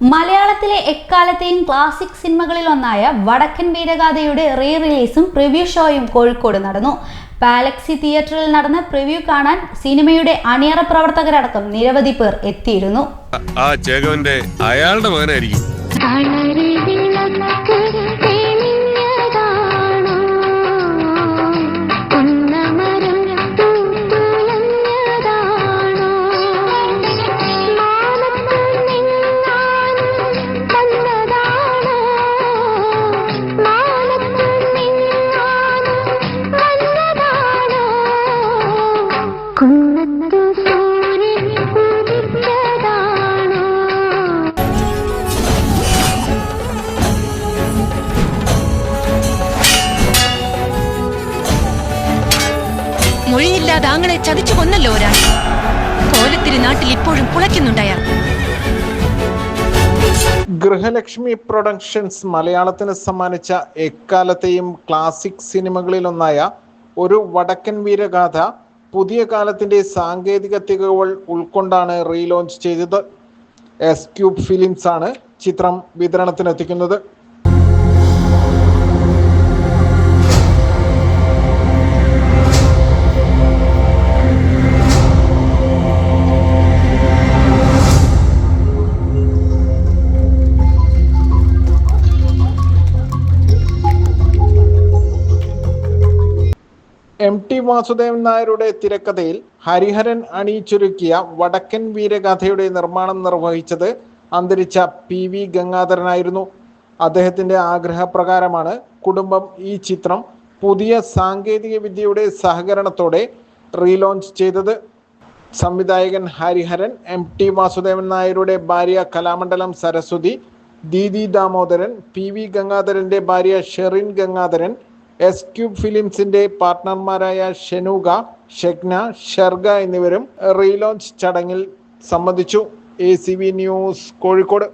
മലയാളത്തിലെ എക്കാലത്തെയും ക്ലാസിക് സിനിമകളിൽ ഒന്നായ വടക്കൻ വീരഗാഥയുടെ റീ റിലീസും പ്രിവ്യൂ ഷോയും കോഴിക്കോട് നടന്നു. പാലക്സി തിയേറ്ററിൽ നടന്ന പ്രിവ്യൂ കാണാൻ സിനിമയുടെ അണിയറ പ്രവർത്തകരടക്കം നിരവധി പേർ എത്തിയിരുന്നു. ആ ചേകവന്റെ അയാളുടെ മകനായിരിക്കും. മൊഴിയില്ലാതെ ആങ്ങളെ ചതിച്ചു കൊന്നല്ലോ ഒരാൾ. കോലത്തിരി നാട്ടിൽ ഇപ്പോഴും പുളയ്ക്കുന്നുണ്ടയാൾ. ഗൃഹലക്ഷ്മി പ്രൊഡക്ഷൻസ് മലയാളത്തിന് സമ്മാനിച്ച എക്കാലത്തെയും ക്ലാസിക് സിനിമകളിലൊന്നായ ഒരു വടക്കൻ വീരഗാഥ പുതിയ കാലത്തിന്റെ സാങ്കേതിക തികവുകൾ ഉൾക്കൊണ്ടാണ് റീലോഞ്ച് ചെയ്തത്. എസ് ക്യൂബ് ഫിലിംസ് ആണ് ചിത്രം വിതരണത്തിനെത്തിക്കുന്നത്. എം ടി വാസുദേവൻ നായരുടെ തിരക്കഥയിൽ ഹരിഹരൻ അണിയിച്ചൊരുക്കിയ വടക്കൻ വീരഗാഥയുടെ നിർമ്മാണം നിർവഹിച്ചത് അന്തരിച്ച പി വി ഗംഗാധരനായിരുന്നു. അദ്ദേഹത്തിന്റെ ആഗ്രഹപ്രകാരമാണ് കുടുംബം ഈ ചിത്രം പുതിയ സാങ്കേതിക വിദ്യയുടെ സഹകരണത്തോടെ റീലോഞ്ച് ചെയ്തത്. സംവിധായകൻ ഹരിഹരൻ എം ടി വാസുദേവൻ നായരുടെ ഭാര്യ കലാമണ്ഡലം സരസ്വതി ദീദി ദാമോദരൻ പി വി ഗംഗാധരന്റെ ഭാര്യ ഷെറിൻ ഗംഗാധരൻ എസ് ക്യൂബ് ഫിലിംസിന്റെ പാർട്ട്ണർമാരായ ഷെനൂഗ ഷെഗ്ന ഷെർഗ എന്നിവരും റീലോഞ്ച് ചടങ്ങിൽ സംബന്ധിച്ചു. A C B news Kozhikode.